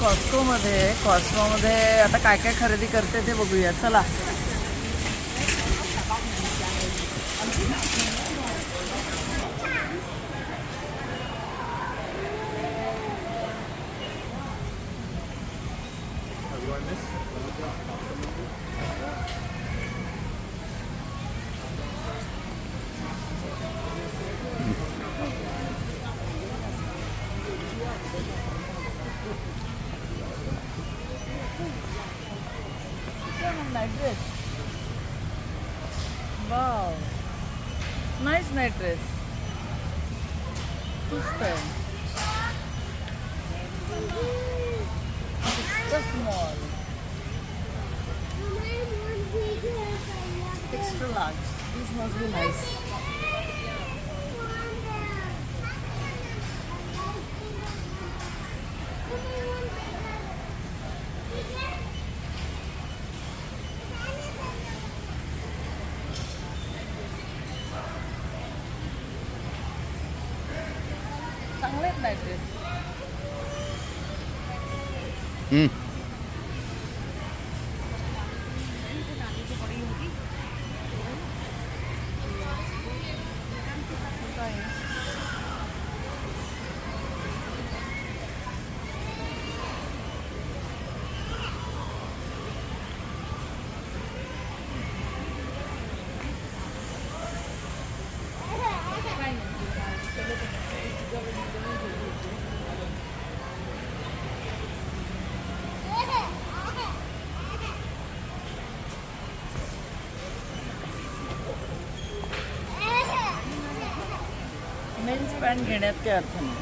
कॉस्कोमध्ये कॉस्कोमध्ये आता काय काय खरेदी करते ते बघूया. चला. my dress. This time. It's so small. Extra large. This must be nice. Mm. Pant घेण्यात काही अर्थ नाही.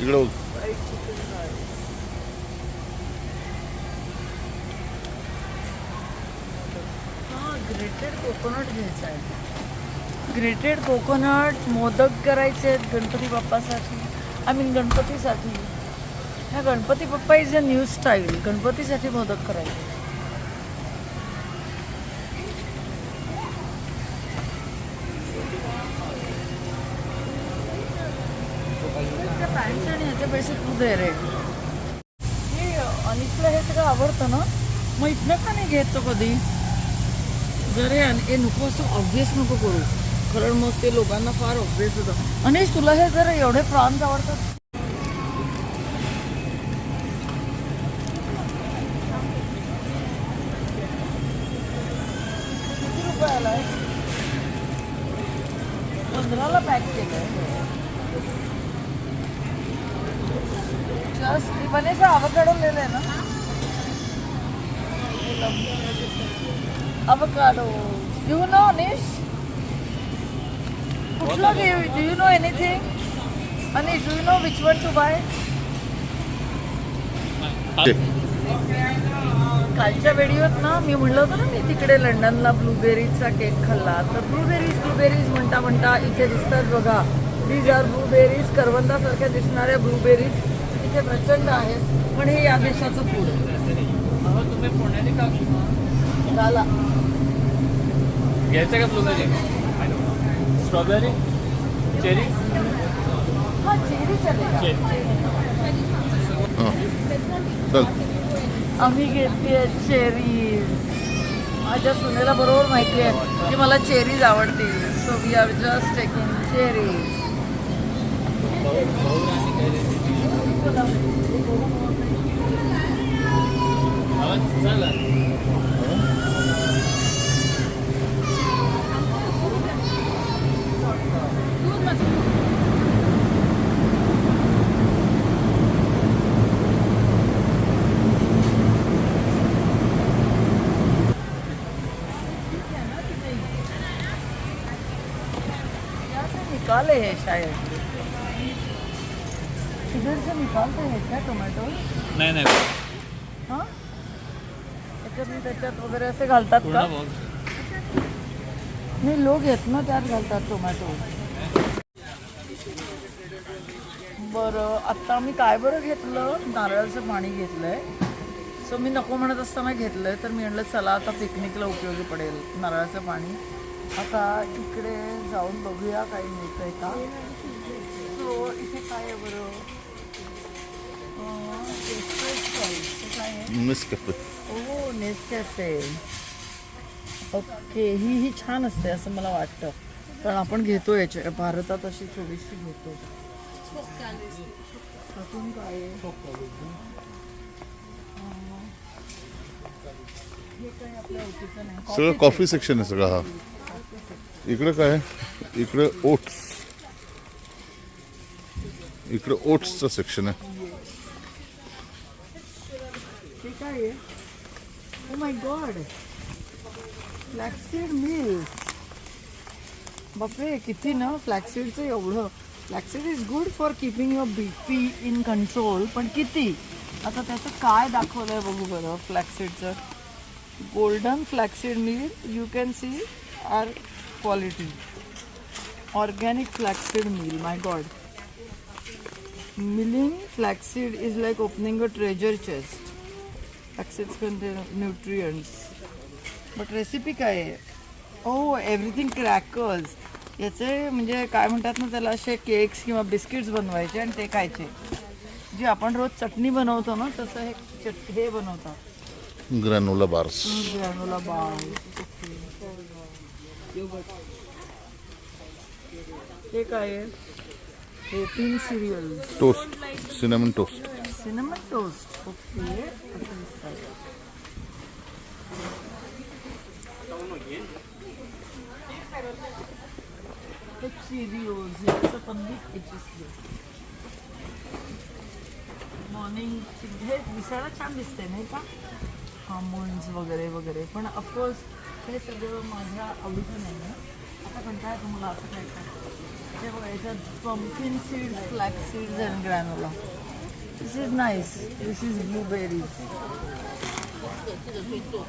इकडं. हा ग्रेटेड कोकोनट घ्यायचा आहे ग्रेटेड कोकोनट मोदक करायचे आहेत गणपती बाप्पासाठी आय मीन गणपतीसाठी. ह्या Ganapati Bappa is a new style गणपतीसाठी मोदक करायचे. पॅन्ट आणि ह्याचे पैसे तू दे रे. हे अनिकला हे सगळं आवडतं ना? मग इथनं का नाही घेत कधी? जर हे हे नको असं ऑब्विस नको करू. कारण मग ते लोकांना फार ऑब्विस होतं. अनिश तुला हे जर एवढे प्रॉन्स आवडतात? किती रुपयाला पंधराला पॅक केलं जस्ट वनेशा avocado ले ना? Avocado. you ना Anish घेऊ do you know anything? Anish do you know which one to buy? कालच्या व्हिडिओत ना मी म्हणलं होतं ना मी तिकडे लंडनला ब्लूबेरीजचा केक खाल्ला. तर ब्लूबेरीज ब्लूबेरीज म्हणता म्हणता इथे दिसतात बघा. दीज आर ब्लूबेरीज करवंदासारख्या दिसणाऱ्या ब्लूबेरीज इथे प्रचंड आहेत. पण हे या देशाचं फूड तुम्ही पुण्याने का घ्यायचं का ब्लूबेरी स्ट्रॉबेरी चेरी. चल. आम्ही घेतली चेरी. माझ्या सुनेला बरोबर माहिती आहे की मला चेरीज आवडतील. So we are just taking cherry यहाँ से निकाले हैं शायद इधर से निकालते हैं क्या टोमॅटो नाही नाही. हां? त्याच्यात त्याच्यात वगैरे असे घालतात पूर्ण का? बॉक्स नाही लोक आहेत ना त्यात घालतात टोमॅटो. बरं आत्ता मी काय बरं घेतलं? नारळाचं पाणी घेतलंय. सो मी नको म्हणत असताना घेतलंय तर मी म्हटलं चला आता पिकनिकला उपयोगी पडेल नारळाचं पाणी. आता इकडे जाऊन बघूया काही मिळतंय का. सो इथे काय आहे बरं? espresso आहे. इथे काय आहे? ओ नेसकॅफे ओके ही ही छान असते असं मला वाटतं. कारण आपण घेतो याच्या भारतात अशी थोडीशी घेतो. अजून काय हे सगळं कॉफी सेक्शन आहे सगळं हा. इकडं काय? इकडं ओट्स. इकडं ओट्सचं सेक्शन आहे. हे काय आहे? Oh my God flaxseed meal बापरे किती ना? फ्लॅक्सीडचं एवढं. Flaxseed is good for keeping your B P in control पण किती? आता त्याचं काय दाखवलं आहे बघू बरं फ्लॅक्सीडचं golden flaxseed meal you can see our quality. Organic flaxseed meal my god milling flaxseed is like opening a treasure chest Flaxseeds contain nutrients. But recipe काय आहे? ओ एव्हरीथिंग क्रॅकर्स याचे म्हणजे काय म्हणतात ना त्याला असे केक्स किंवा बिस्किट्स बनवायचे आणि ते खायचे. जी आपण रोज चटणी बनवतो ना तसं हे चट हे बनवतात. ग्रॅनोला बार्स ग्रॅनोला बार हे काय protein toast cinnamon toast cinnamon toast okay. Cheerios, याचं पण मी मॉर्निंग हे दिसायला छान दिसते नाही का? हार्मोन्स वगैरे वगैरे. पण ऑफकोर्स हे सगळं माझ्या आवडीचं नाही आहे. आता म्हणताय तुम्हाला असं काय काय हे बघा याच्यात pumpkin seeds flax seeds and granola this is nice this is blueberries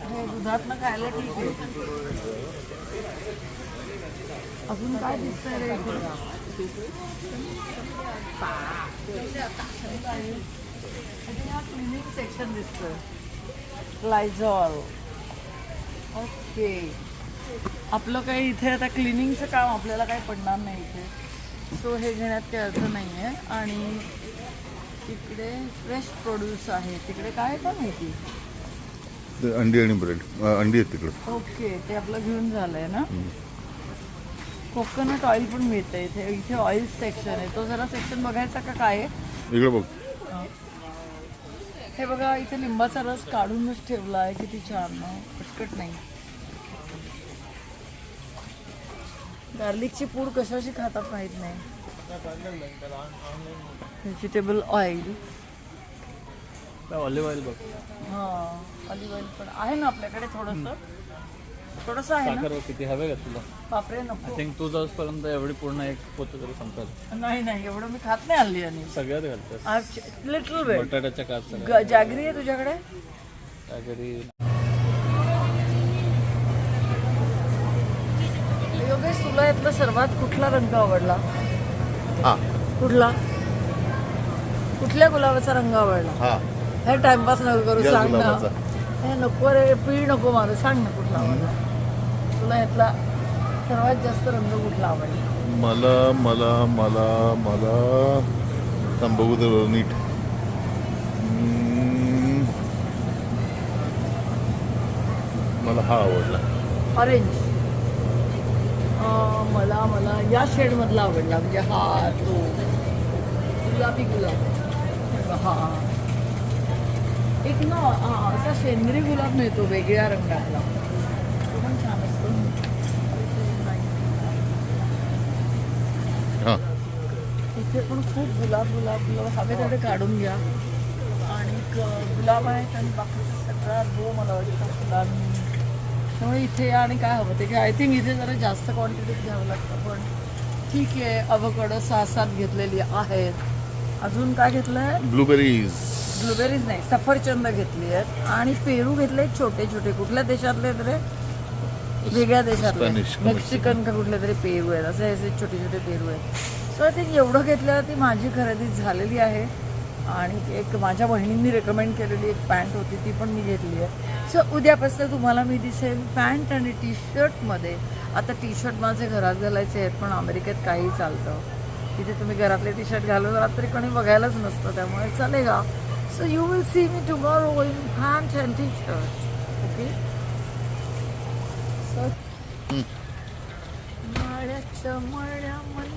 हे दुधातनं खायला ठीक आहे. अजून काय दिसतंय रे क्लिनिक सेक्शन दिसतं लायझॉल ओके. आपलं काही इथे आता क्लिनिंगचं काम आपल्याला काही पडणार नाही इथे. सो हे घेण्यात काही अर्थ नाही आहे आणि तिकडे फ्रेश प्रोड्यूस आहे. तिकडे काय आहे का माहिती? ते अंडी आणि ब्रेड अंडी आहेत तिकडे. ओके. ते आपलं घेऊन झालंय ना? कोकोनट ऑइल पण मिळतं इथे. इथे ऑइल सेक्शन आहे. तो जरा सेक्शन बघायचा का काय आहे? इकडे बघ. हे बघा इथे लिंबाचा रस काढूनच ठेवला आहे किती छान ना पटकट नाही. गार्लिकची पूड कशाशी खातात माहीत नाही. व्हेजिटेबल ऑइल ऑलिव्ह ऑइल बघ. हा ऑलिव्ह ऑइल पण आहे ना आपल्याकडे थोडंसं. थोडंसं आहे ना? साखर किती हवे का तुला? बापरे आय नको थिंक तू जाऊसपर्यंत एवढी पूर्ण एक पोत तरी संपेल नाही नाही एवढं मी खात नाही हल्ली आणि. सगळ्यात घालतेस लिटल वेट बटाट्याच्या काप सगळ्या जागरी आहे तुझ्याकडे? काहीतरी योगेश तुला यातला सर्वात कुठला रंग आवडला? हा. कुठला? कुठल्या गुलाबाचा रंग आवडला? हा. हे टाइमपास नको करू या सांग ना. गुलाबाचा. हे नको रे पीळ नको मारू सांग ना कुठला आवडला. तुला यातला सर्वात जास्त रंग कुठला आवडला? मला मला मला मला थांब बरं नीट. मला हा आवडला. ऑरेंज मला मला या शेडमधला आवडला म्हणजे हा तो. गुलाबी गुलाब. हा. एक ना असा शेंद्री गुलाब मिळतो वेगळ्या रंगातला तो पण छान असतो हा इथे पण खूप गुलाब गुलाब गुलाब हवे तेवढे काढून घ्या. आणि गुलाब आहेत आणि बाकीचा सगळा रो मला वाटतं फुलांनी त्यामुळे इथे आणि काय हवं ते की आय थिंक इथे जरा जास्त क्वांटिटीत घ्यावं लागतं पण ठीक आहे. अवकडं सहा सात घेतलेली आहेत. अजून काय घेतलं आहे ब्लूबेरीज ब्लूबेरीज नाही सफरचंद घेतली आहेत. आणि पेरू घेतले छोटे छोटे. कुठल्या देशातले तरी? वेगळ्या देशातले. मेक्सिकन का कुठले तरी पेरू आहेत. असे असे छोटे छोटे पेरू आहेत. सो आय थिंक एवढं घेतल्यावरती माझी खरेदी झालेली आहे. आणि एक माझ्या बहिणींनी रेकमेंड केलेली एक पॅन्ट होती ती पण मी घेतली आहे. सो उद्यापासून तुम्हाला मी दिसेल पॅन्ट आणि टी शर्टमध्ये आता टी शर्ट माझे घरात घालायचे आहेत पण अमेरिकेत काही चालतं. तिथे तुम्ही घरातले टी शर्ट घालून राहत तरी कोणी बघायलाच नसतं त्यामुळे चालेगा so you will see me tomorrow in pant and T shirt okay so माळ्याच्या मळ्यामध्ये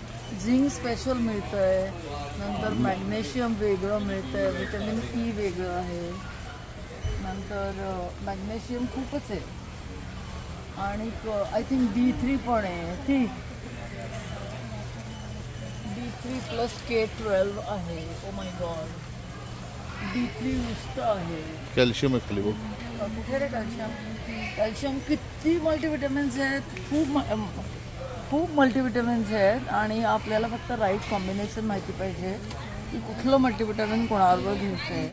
झिंक स्पेशल मिळतं आहे. नंतर मॅग्नेशियम वेगळं मिळतं आहे व्हिटॅमिन ई वेगळं आहे. नंतर मॅग्नेशियम खूपच आहे. आणि आय थिंक डी थ्री पण आहे. ती D three plus K twelve आहे. Oh oh my god D three नुसतं आहे. कॅल्शियम कुठे कॅल्शियम? कॅल्शियम किती मल्टीविटॅमिन्स आहेत? खूप म- अम, खूप मल्टीविटॅमिन्स आहेत आणि आपल्याला फक्त राईट कॉम्बिनेशन माहिती पाहिजे की कुठलं मल्टीविटॅमिन कोणाबरोबर घ्यायचं आहे